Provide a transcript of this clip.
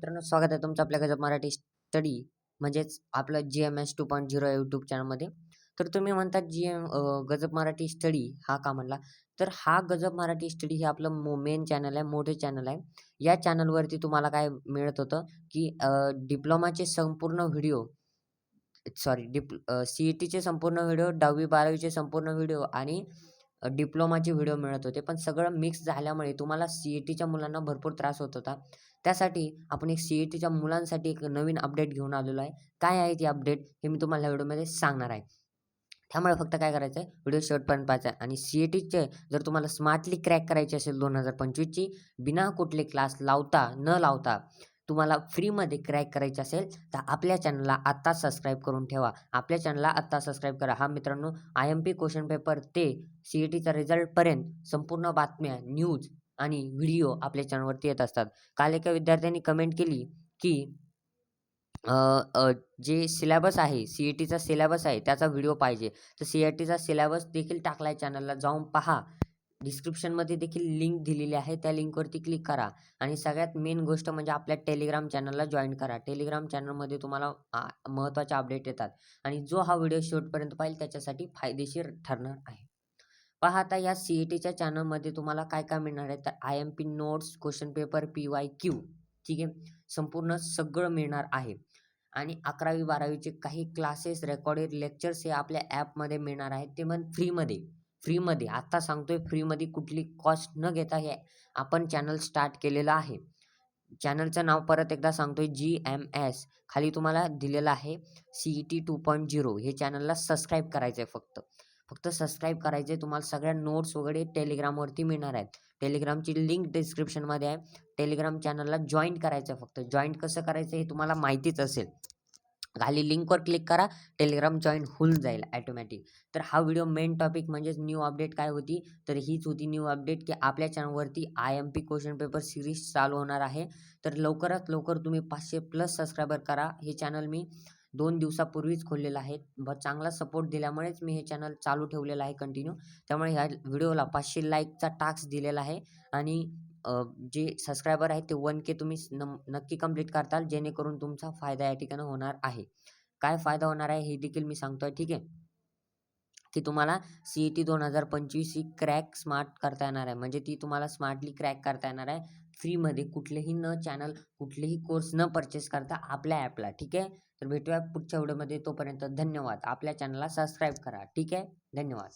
मित्रांनो स्वागत आहे तुमचं आपल्या गजब मराठी स्टडी म्हणजेच आपलं G M S two point zero YouTube चॅनलमध्ये तर तुम्ही म्हणतात जी एम गजब मराठी स्टडी हा का म्हणला? तर हा गजब मराठी स्टडी हे आपलं मो मेन चॅनल आहे मोठे चॅनल आहे. या चॅनलवरती तुम्हाला काय मिळत होतं की डिप्लोमाचे संपूर्ण video sorry dip C E टीचे संपूर्ण व्हिडिओ दहावी बारावीचे संपूर्ण व्हिडिओ आणि डिप्लोमाचे व्हिडिओ मिळत होते. पण सगळं मिक्स झाल्यामुळे तुम्हाला सी ई टीच्या मुलांना भरपूर त्रास होत होता. त्यासाठी आपण एक सी ई टीच्या मुलांसाठी एक नवीन अपडेट घेऊन आलेलो आहे. काय आहे ती अपडेट हे मी तुम्हाला ह्या व्हिडिओमध्ये सांगणार आहे. त्यामुळे फक्त काय करायचं आहे व्हिडिओ शेवटपर्यंत पाहायचा आहे आणि सी ई टीचे जर तुम्हाला स्मार्टली क्रॅक करायची असेल दोन हजार पंचवीसची बिना कुठले क्लास लावता न लावता तुम्हाला फ्रीमध्ये क्रॅक करायचे असेल तर आपल्या चॅनलला आत्ता सबस्क्राईब करून ठेवा. आपल्या चॅनलला आत्ता सबस्क्राईब करा. हा मित्रांनो I M P question paper ते सी ई टीचा रिझल्टपर्यंत संपूर्ण बातम्या न्यूज आणि व्हिडिओ आपल्या चॅनलवरती येत असतात. काल एका विद्यार्थ्यांनी कमेंट केली की जे सिलॅबस आहे सी ई टीचा सिलॅबस आहे त्याचा व्हिडिओ पाहिजे. तर सी ई टीचा सिलॅबस देखील टाकला आहे चॅनलला. जाऊन पहा. डिस्क्रिप्शनमध्ये देखील लिंक दिलेली आहे. त्या लिंकवरती क्लिक करा. आणि सगळ्यात मेन गोष्ट म्हणजे आपल्या टेलिग्राम चॅनलला जॉईन करा. टेलिग्राम चॅनलमध्ये तुम्हाला महत्त्वाचे अपडेट येतात. आणि जो हा व्हिडिओ शेवटपर्यंत पाहिजे त्याच्यासाठी फायदेशीर ठरणार आहे. पहा आता या सी ई टीच्या चॅनलमध्ये तुम्हाला काय काय मिळणार आहे? तर I M P notes question paper P Y Q ठीक आहे? संपूर्ण सगळं मिळणार आहे. आणि अकरावी बारावीचे काही क्लासेस रेकॉर्डेड लेक्चर्स हे आपल्या ॲपमध्ये मिळणार आहेत. ते पण फ्रीमध्ये फ्रीमध्ये. आत्ता सांगतोय फ्रीमध्ये कुठली कॉस्ट न घेता हे आपण चॅनल स्टार्ट केलेलं आहे. चॅनलचं नाव परत एकदा सांगतोय जी एम एस खाली तुम्हाला दिलेलं आहे C E T two point zero हे चॅनलला सबस्क्राईब करायचं आहे फक्त. फक्त सबस्क्राईब करायचे तुम्हाला सगळ्या नोट्स वगैरे टेलिग्रामवरती मिळणार आहेत. टेलिग्रामची लिंक डिस्क्रिप्शनमध्ये आहे. टेलिग्राम चॅनलला जॉईन करायचं आहे फक्त. जॉईन कसं करायचं हे तुम्हाला माहितीच असेल. खाली लिंकवर क्लिक करा टेलिग्राम जॉईन होऊन जाईल ॲटोमॅटिक तर हा व्हिडिओ मेन टॉपिक म्हणजेच न्यू अपडेट काय होती? तर हीच होती न्यू अपडेट की आपल्या चॅनलवरती I M P question paper series चालू होणार आहे. तर लवकरात लवकर तुम्ही पाचशे प्लस सबस्क्रायबर करा हे चॅनल मी. दोन दिवसापूर्वीच खोललेलं आहे. ब चांगला सपोर्ट दिल्यामुळेच मी हे चॅनल चालू ठेवलेलं आहे कंटिन्यू त्यामुळे ह्या व्हिडिओला पाचशे लाईकचा टास्क दिलेला आहे. आणि जे सबस्क्रायबर आहेत ते वन के तुम्ही न नक्की कंप्लीट करताल जेणेकरून तुमचा फायदा या ठिकाणी होणार आहे. काय फायदा होणार आहे हे देखील मी सांगतो आहे ठीक आहे? की तुम्हाला सी ई टी दोन हजार पंचवीस ही क्रॅक स्मार्ट करता येणार आहे. म्हणजे ती तुम्हाला स्मार्टली क्रॅक करता येणार आहे. फ्रीमध्ये कुठलेही न चॅनल कुठलेही कोर्स न परचेस करता आपल्या ॲपला ठीक आहे? तर भेटूया पुढच्या व्हिडिओमध्ये. तोपर्यंत धन्यवाद. आपल्या चॅनलला सबस्क्राईब करा ठीक आहे? धन्यवाद.